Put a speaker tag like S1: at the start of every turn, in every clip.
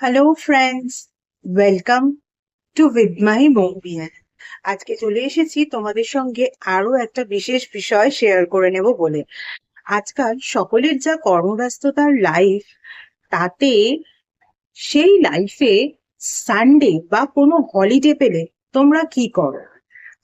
S1: Hello friends welcome to my মোবিয়ান আজকে চলে এসেছি তোমাদের সঙ্গে আরও একটা বিশেষ বিষয় শেয়ার করে নেব বলে। আজকাল সকলের যা কর্মব্যস্ততার লাইফ তাতে সেই লাইফে সানডে বা কোনো হলিডে পেলে তোমরা কি করো?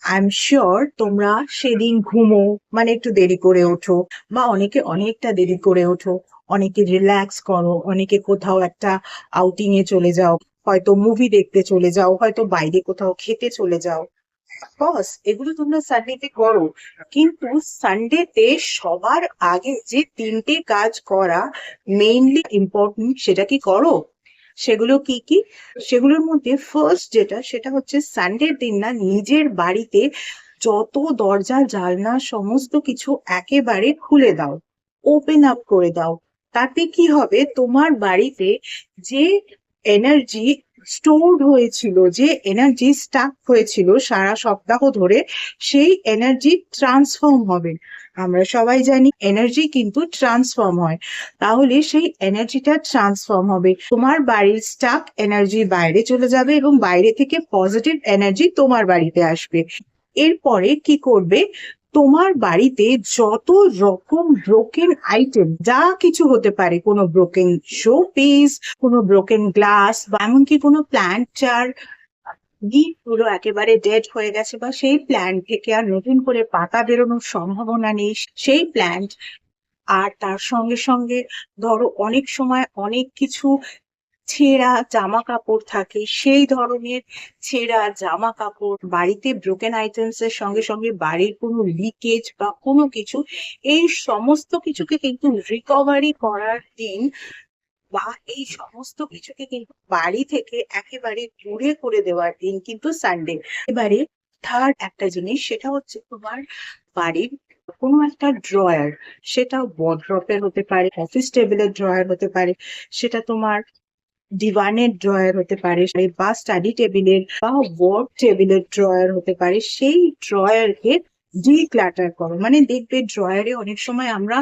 S1: আই এম শিওর তোমরা সেদিন ঘুমো মানে একটু দেরি করে ওঠো বা অনেকে অনেকটা দেরি করে ওঠো। অনেকে রিল্যাক্স করো, অনেকে কোথাও একটা আউটিং এ চলে যাও, হয়তো মুভি দেখতে চলে যাও, হয়তো বাইরে কোথাও খেতে চলে যাও। বস এগুলো তোমরা সানডেতে করো। কিন্তু সানডেতে সবার আগে যে তিনটে কাজ করা মেইনলি ইম্পর্টেন্ট সেটা কি করো? সেগুলো কি কি? সেগুলোর মধ্যে ফার্স্ট যেটা, সেটা হচ্ছে সানডের দিন না, নিজের বাড়িতে যত দরজা, জানলা, সমস্ত কিছু একেবারে খুলে দাও। ওপেন আপ করে দাও। তাতে কি হবে? তোমার বাড়িতে যে এনার্জি স্টোরড হয়েছিল, যে এনার্জি স্টাক হয়েছিল সারা সপ্তাহ ধরে, সেই এনার্জি ট্রান্সফর্ম হবে। আমরা সবাই জানি এনার্জি কিন্তু ট্রান্সফর্ম হয়। তাহলে সেই এনার্জিটা ট্রান্সফর্ম হবে। তোমার বাড়ির স্টাক এনার্জি বাইরে চলে যাবে এবং বাইরে থেকে পজিটিভ এনার্জি তোমার বাড়িতে আসবে। এরপরে কি করবে? তোমার বাড়িতে যত রকম ব্রোকেন আইটেম যা কিছু হতে পারে, কোনো ব্রোকেন শো পিস কোনো ব্রোকেন গ্লাস বা এমনকি কোনো প্ল্যান্ট লিফগুলো একেবারে ডেড হয়ে গেছে বা সেই প্ল্যান্ট থেকে আর নতুন করে পাতা বেরোনোর সম্ভাবনা নেই, সেই প্ল্যান্ট আর তার সঙ্গে সঙ্গে ধরো অনেক সময় অনেক কিছু ছেঁড়া জামা কাপড় থাকে, সেই ধরনের ছেঁড়া জামা কাপড় বাড়িতে ব্রোকেন আইটেমস এর সঙ্গে সঙ্গে বাড়ির কোনো লিকেজ বা কোনো কিছু, এই সমস্ত কিছুকে কিন্তু রিকভারি করার দিন বা এই সমস্ত কিছুকে কিন্তু বাড়ি থেকে একেবারে দূরে করে দেওয়ার দিন কিন্তু সানডে এবারে থার্ড একটা জিনিস, সেটা হচ্ছে তোমার বাড়ির কোনো একটা ড্রয়ার সেটা ওয়ার্ড্রপের হতে পারে অফিস টেবিলের ড্রয়ার হতে পারে, সেটা তোমার ডিভানের ড্রয়ার হতে পারে বা স্টাডি টেবিলের বা ওয়ার্ক টেবিলের ড্রয়ার হতে পারে, সেই ড্রয়ারকে ডিক্লাটার করো। মানে দেখবে ড্রয়ারে অনেক সময় আমরা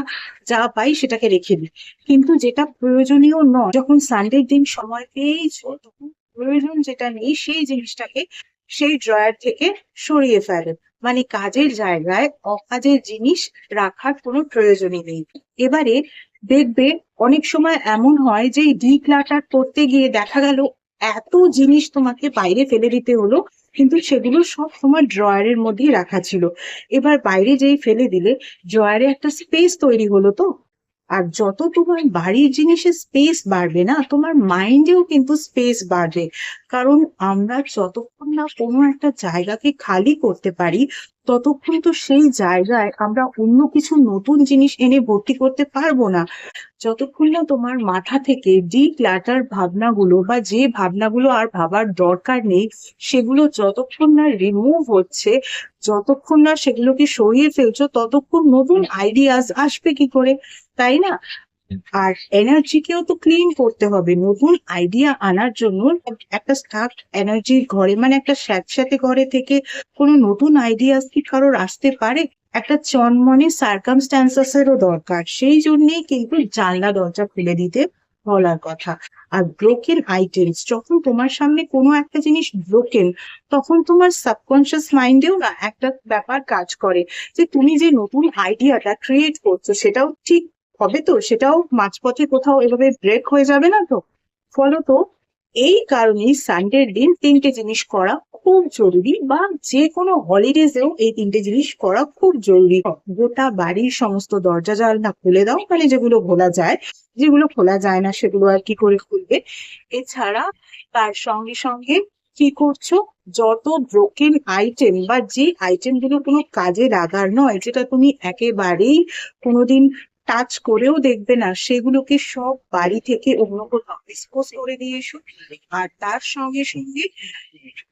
S1: যা পাই সেটাকে রেখে দিই। কিন্তু যেটা প্রয়োজনীয় নয়, যখন সানডের দিন সময় পেয়েছ তখন প্রয়োজন যেটা নেই, সেই জিনিসটাকে সেই ড্রয়ার থেকে সরিয়ে ফেলে। মানে কাজের জায়গায় অকাজের জিনিস রাখার কোনো প্রয়োজনই নেই। এবারে দেখবে অনেক সময় এমন হয় যে ডিক্লাটার করতে গিয়ে দেখা গেল এত জিনিস তোমাকে বাইরে ফেলে দিতে হলো, কিন্তু সেগুলো সব তোমার ড্রয়ারের মধ্যেই রাখা ছিল। এবার বাইরে যেই ফেলে দিলে ড্রয়ারে একটা স্পেস তৈরি হলো তো। আর যত তোমার বাড়ির জিনিসের স্পেস বাড়বে না, তোমার মাইন্ডেও কিন্তু স্পেস বাড়বে। কারণ আমরা যতক্ষণ না কোনো একটা জায়গাকে খালি করতে পারি ততক্ষণ তো সেই জায়গায় আমরা অন্য কিছু নতুন জিনিস এনে ভর্তি করতে পারব না। যতক্ষণ না তোমার মাথা থেকে ডি ক্লাটার ভাবনাগুলো বা যে ভাবনাগুলো আর ভাবার দরকার নেই সেগুলো যতক্ষণ না রিমুভ হচ্ছে যতক্ষণ না সেগুলোকে সরিয়ে ফেলছো ততক্ষণ নতুন আইডিয়াস আসবে কি করে? তাই না? আর এনার্জিকেও তো ক্লিন করতে হবে। নতুন আইডিয়া আনার জন্য একটা স্টার্ট এনার্জি ঘরে মানে একটা স্যাঁতস্যাঁতে ঘরে থেকে কোনো নতুন আইডিয়াস কি কারোর আসতে পারে? একটা চনমনে সার্কামস্ট্যান্সেস এরও দরকার। সেই জন্যেই কিন্তু জানলা, দরজা খুলে দিতে বলার কথা। আর ব্রোকেন আইটেমস যখন তোমার সামনে কোনো একটা জিনিস ব্রোকেন তখন তোমার সাবকনশিয়াস মাইন্ডেও না একটা ব্যাপার কাজ করে যে তুমি যে নতুন আইডিয়াটা ক্রিয়েট করছ, সেটাও ঠিক হবে তো? সেটাও মাঝপথে কোথাও এভাবে ব্রেক হয়ে যাবে না তো? ফলত এই কারণেই সানডের দিন তিনটে জিনিস করা খুব জরুরি বা যে কোনো হলিডেজেও এই তিনটে জিনিস করা খুব জরুরি। গোটা বাড়ির সমস্ত দরজা জানলা খুলে দাও মানে যেগুলো খোলা যায়। যেগুলো খোলা যায় না, সেগুলো আর কি করে খুলবে? এছাড়া তার সঙ্গে সঙ্গে কি করছ? যত ব্রোকেন আইটেম বা যে আইটেমগুলো কোনো কাজে লাগার নয়, যেটা তুমি একেবারেই কোনোদিন টাচ করেও দেখবে না, সেগুলোকে সব বাড়ি থেকে অন্য কোথাও করে দিয়ে এসো। আর তার সঙ্গে সঙ্গে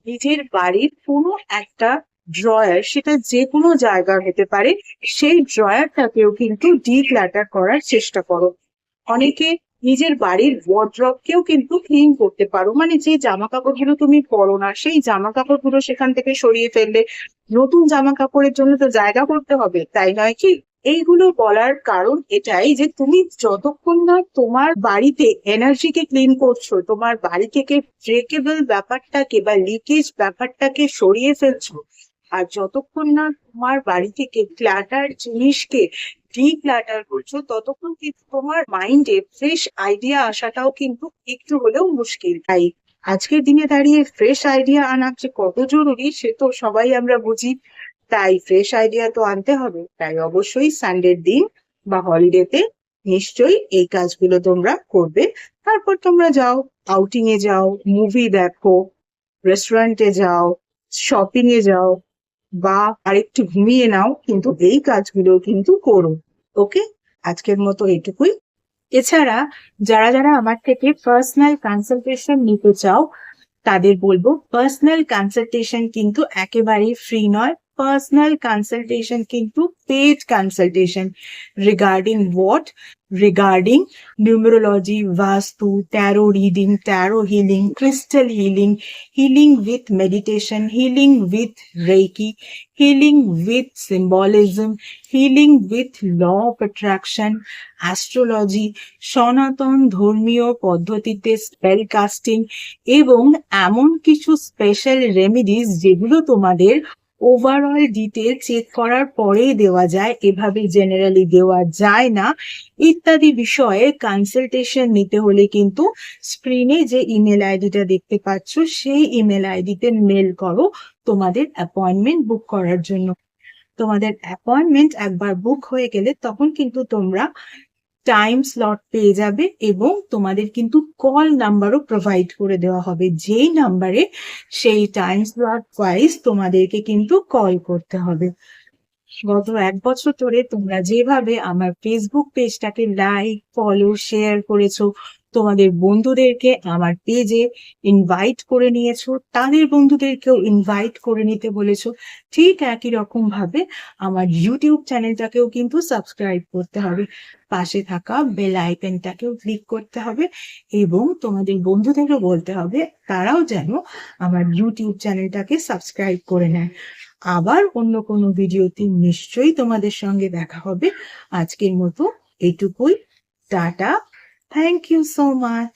S1: নিজের বাড়ির কোনো একটা ড্রয়ার সেটা যে কোনো জায়গার হতে পারে, সেই ড্রয়ারটাকেও কিন্তু ডিক্লাটার করার চেষ্টা করো। অনেকে নিজের বাড়ির ওয়ার্ড্রপকেও কিন্তু ক্লিন করতে পারো মানে যে জামা কাপড়গুলো তুমি পরো না, সেই জামা কাপড়গুলো সেখান থেকে সরিয়ে ফেললে, নতুন জামা কাপড়ের জন্য তো জায়গা করতে হবে, তাই নয় কি? এইগুলো বলার কারণ এটাই যে তুমি যতক্ষণ না তোমার বাড়িতে এনার্জিকে ক্লিন করছ, তোমার বাড়ি থেকে ব্রেকেবল ব্যাপারটাকে বা লিকেজ ব্যাপারটাকে সরিয়ে ফেলছো, আর যতক্ষণ না তোমার বাড়ি থেকে ক্ল্যাটার জিনিসকে ডিক্লাটার করছ, ততক্ষণ কিন্তু তোমার মাইন্ডে ফ্রেশ আইডিয়া আসাটাও কিন্তু একটু হলেও মুশকিল। তাই আজকের দিনে দাঁড়িয়ে ফ্রেশ আইডিয়া আনা যে কত জরুরি, সে তো সবাই আমরা বুঝি। তাই ফ্রেশ আইডিয়া তো আনতে হবে। তাই অবশ্যই সানডের দিন বা হলিডেতে নিশ্চয়ই এই কাজগুলো তোমরা করবে। তারপর তোমরা যাও আউটিং এ যাও মুভি দেখো রেস্টুরেন্টে যাও শপিং এ যাও বা আরেকটু ঘুমিয়ে নাও, কিন্তু এই কাজগুলো কিন্তু করো ওকে আজকের মতো এটুকুই। এছাড়া যারা যারা আমার থেকে পার্সোনাল কনসালটেশন নিতে চাও, তাদের বলব পার্সোনাল কনসালটেশন কিন্তু একেবারেই ফ্রি নয়। পার্সোনাল কনসালটেশন কিন্তু paid consultation regarding what regarding numerology vastu tarot reading tarot healing crystal healing healing with meditation, healing with Reiki, healing with symbolism, healing with law of attraction, astrology, সনাতন ধর্মীয় পদ্ধতিতে spell casting এবং এমন কিছু special remedies যেগুলো তোমাদের overall detail check করার পরেই দেওয়া যায় এভাবে জেনারেলি দেওয়া যায় না। ইত্যাদি বিষয়ে কনসালটেশন নিতে হলে কিন্তু স্ক্রিনে যে ইমেল আইডিটা দেখতে পাচ্ছ, সেই ইমেল আইডিতে মেল করো তোমাদের অ্যাপয়েন্টমেন্ট বুক করার জন্য। তোমাদের অ্যাপয়েন্টমেন্ট একবার বুক হয়ে গেলে তখন কিন্তু তোমরা টাইম স্লট পেয়ে যাবে এবং তোমাদের কিন্তু কল নাম্বারও প্রোভাইড করে দেওয়া হবে। যেই নাম্বারে সেই টাইম স্লট ওয়াইজ তোমাদেরকে কিন্তু কল করতে হবে। গত এক বছর ধরে তোমরা যেভাবে আমার ফেসবুক পেজটাকে লাইক ফলো শেয়ার করেছ, তোমাদের বন্ধুদেরকে আমার পেজে ইনভাইট করে নিয়েছো, তাদের বন্ধুদেরকেও ইনভাইট করে নিতে বলেছ, ঠিক একই রকম ভাবে আমার ইউটিউব চ্যানেলটাকেও কিন্তু সাবস্ক্রাইব করতে হবে। পাশে থাকা বেল আইকনটাকেও ক্লিক করতে হবে এবং তোমাদের বন্ধুদেরও বলতে হবে তারাও যেন আমার ইউটিউব চ্যানেলটাকে সাবস্ক্রাইব করে নেয়। আবার অন্য কোনো ভিডিওতে নিশ্চয়ই তোমাদের সঙ্গে দেখা হবে। আজকের মতো এটুকুই। Tata. Thank you so much